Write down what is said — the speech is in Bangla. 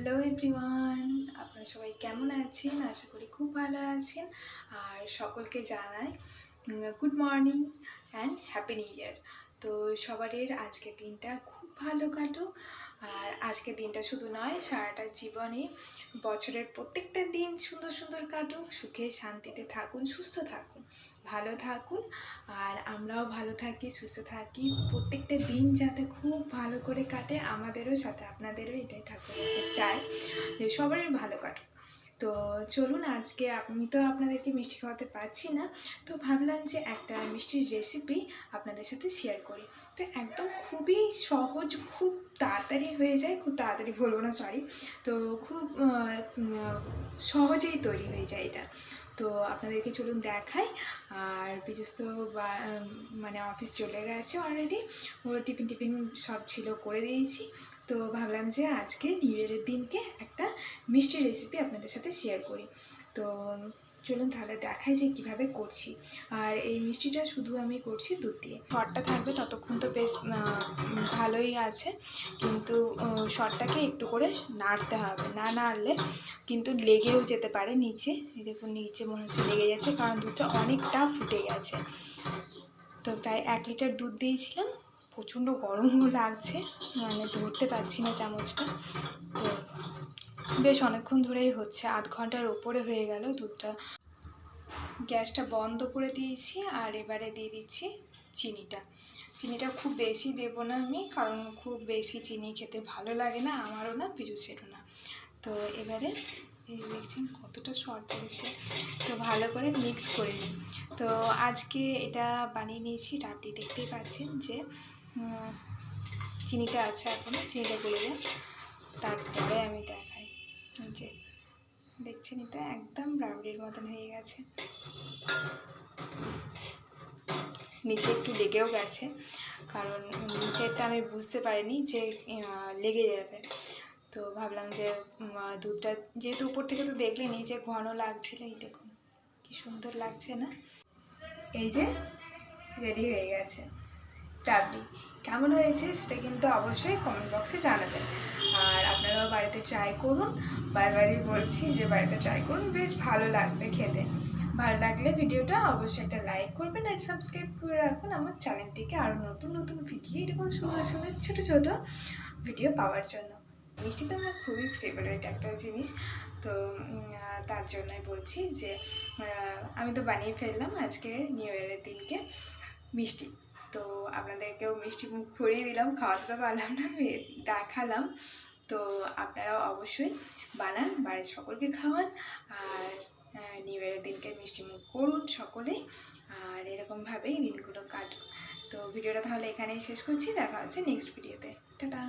হ্যালো এভরিওয়ান, আপনারা সবাই কেমন আছেন? আশা করি খুব ভালো আছেন। আর সকলকে জানাই good morning and happy new year তো সবারের আজকের দিনটা খুব ভালো কাটুক। আর আজকের দিনটা শুধু নয়, সারাটা জীবনে বছরের প্রত্যেকটা দিন সুন্দর সুন্দর কাটুক। সুখে শান্তিতে থাকুন, সুস্থ থাকুন, ভালো থাকুন। আর আমরাও ভালো থাকি, সুস্থ থাকি। প্রত্যেকটা দিন যাতে খুব ভালো করে কাটে, আমাদেরও সাথে, আপনাদেরও এটাই কাছে চাই যে সবারই ভালো কাটুক। তো চলুন আজকে আমি তো আপনাদেরকে মিষ্টি খাওয়াতে পারছি না, তো ভাবলাম যে একটা মিষ্টির রেসিপি আপনাদের সাথে শেয়ার করি। তো একদম খুবই সহজ, খুব তাড়াতাড়ি হয়ে যায়, খুব তাড়াতাড়ি বলব না সরি তো খুব সহজেই তৈরি হয়ে যায় এটা। তো আপনাদেরকে চলুন দেখাই। আর বিজুস তো মানে অফিস চলে গেছে অলরেডি ও টিফিন টিফিন সব ছিল করে দিয়েছি। তো ভাবলাম যে আজকে নিউ ইয়ারের দিনকে একটা মিষ্টি রেসিপি আপনাদের সাথে শেয়ার করি। তো চলুন তাহলে দেখাই যে কীভাবে করছি। আর এই মিষ্টিটা শুধু আমি করছি দুধ দিয়ে। শর্টটা থাকবে ততক্ষণ তো বেশ ভালোই আছে। কিন্তু শর্টটাকে একটু করে নাড়তে হবে। না নাড়লে কিন্তু লেগেও যেতে পারে নিচে। দেখুন, নিচে মনে হচ্ছে লেগে যাচ্ছে, কারণ দুধটা অনেকটা ফুটে গেছে। তো প্রায় এক লিটার দুধ দিয়েছিলাম। প্রচণ্ড গরমও লাগছে মানে ধরতে পারছি না চামচটা। তো বেশ অনেকক্ষণ ধরেই হচ্ছে, আধ ঘণ্টার ওপরে হয়ে গেল দুধটা। গ্যাসটা বন্ধ করে দিয়েছি আর এবারে দিয়ে দিচ্ছি চিনিটা। চিনিটা খুব বেশি দেবো না আমি, কারণ খুব বেশি চিনি খেতে ভালো লাগে না, আমারও না পিজুসেরও না। তো এবারে এই দেখছেন কতটা শর্ট পড়েছে তো ভালো করে মিক্স করে নিই। তো আজকে এটা বানিয়ে নিয়েছি, রাবড়ি দেখতেই পাচ্ছেন যে চিনিটা আছে এখন, চিনিটা গলে যায় তারপরে আমি দেখাই। যে, দেখছেন এটা? একদম রাবড়ির মতন হয়ে গেছে। নিচে একটু লেগেও গেছে, কারণ নিচেরটা আমি বুঝতে পারিনি যে লেগে যাবে। তো ভাবলাম যে দুধটা, যেহেতু উপর থেকে তো দেখলেনি যে ঘন লাগছিল, এই দেখুন, কি সুন্দর লাগছে না? এই যে, রেডি হয়ে গেছে। রাবড়ি কেমন হয়েছে সেটা কিন্তু অবশ্যই কমেন্ট বক্সে জানাবেন। আর আপনারাও বাড়িতে ট্রাই করুন। বারবারই বলছি যে বাড়িতে ট্রাই করুন, বেশ ভালো লাগবে খেতে। ভালো লাগলে ভিডিওটা অবশ্যই একটা লাইক করবেন আর সাবস্ক্রাইব করে রাখুন আমার চ্যানেলটিকে আরও নতুন নতুন ভিডিও এরকম সুন্দর সুন্দর ছোটো ছোটো ভিডিও পাওয়ার জন্য। মিষ্টি তো আমার খুবই ফেভারিট একটা জিনিস। তো তার জন্যই বলছি যে আমি তো বানিয়ে ফেললাম আজকে নিউ ইয়ারের দিনকে মিষ্টি। তো আপনাদেরকেও মিষ্টি মুখ ঘুরিয়ে দিলাম, খাওয়াতে তো পারলাম না দেখালাম। তো আপনারাও অবশ্যই বানান, বাড়ির সকলকে খাওয়ান, আর নিউ ইয়ারের দিনকে মিষ্টি মুখ করুন সকলে আর এরকমভাবেই দিনগুলো কাটুন তো ভিডিওটা তাহলে এখানেই শেষ করছি, দেখা হচ্ছে নেক্সট ভিডিওতে টাটা!